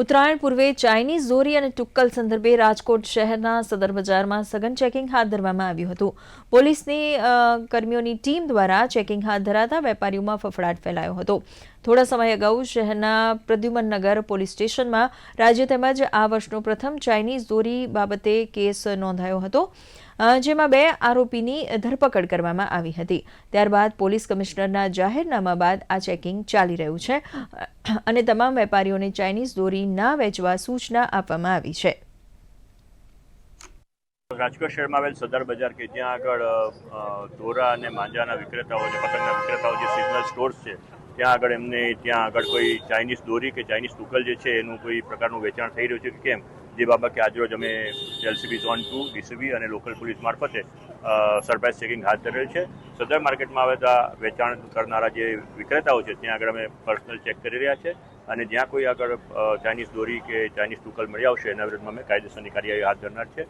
ઉત્તરાયણ પૂર્વે ચાઇનીઝ દોરી અને ટુક્કલ સંદર્ભે રાજકોટ શહેરના સદર બજારમાં સઘન ચેકિંગ હાથ ધરવામાં આવ્યું હતું. પોલીસની કર્મીઓની ટીમ દ્વારા ચેકિંગ હાથ ધરાતા વેપારીઓમાં ફફડાટ ફેલાયો હતો. થોડા સમય અગાઉ શહેરના પ્રદ્યુમનનગર પોલીસ સ્ટેશનમાં રાજ્ય તેમજ આ વર્ષનો પ્રથમ ચાઇનીઝ દોરી બાબતે કેસ નોંધાયો હતો જેમાં બે આરોપીની ધરપકડ કરવામાં આવી હતી. ત્યારબાદ પોલીસ કમિશનરના જાહેરનામા બાદ આ ચેકિંગ ચાલી રહ્યું છે અને તમામ વેપારીઓને ચાઇનીઝ દોરી ના વેચવા સૂચના આપવામાં આવી છે. રાજકોટ શહેરમાં આવેલ સદર બજાર કે જ્યાં આગળ દોરા અને માંજાના વિક્રેતાઓ છે પતંગના વિક્રેતાઓ જે સિઝનલ સ્ટોર્સ છે, ત્યાં આગળ એમને ત્યાં આગળ કોઈ ચાઇનીઝ દોરી કે ચાઇનીઝ ટુકલ જે છે, એનું કોઈ પ્રકારનું વેચાણ થઈ રહ્યું છે કે કેમ? જે બાબતે આજરોજ અમે એલસીબી ઝોન ટુ ડીસીબી અને લોકલ પોલીસ મારફતે સરપ્રાઇઝ ચેકિંગ હાથ ધરેલ છે. સદર માર્કેટમાં આવેલા વેચાણ કરનારા જે વિક્રેતાઓ છે, ત્યાં આગળ અમે પર્સનલ ચેક કરી રહ્યા છે અને જ્યાં કોઈ આગળ ચાઇનીઝ દોરી કે ચાઇનીઝ ટુકલ મળી આવશે, એના વિરુદ્ધમાં અમે કાયદેસરની કાર્યવાહી હાથ ધરનાર છે.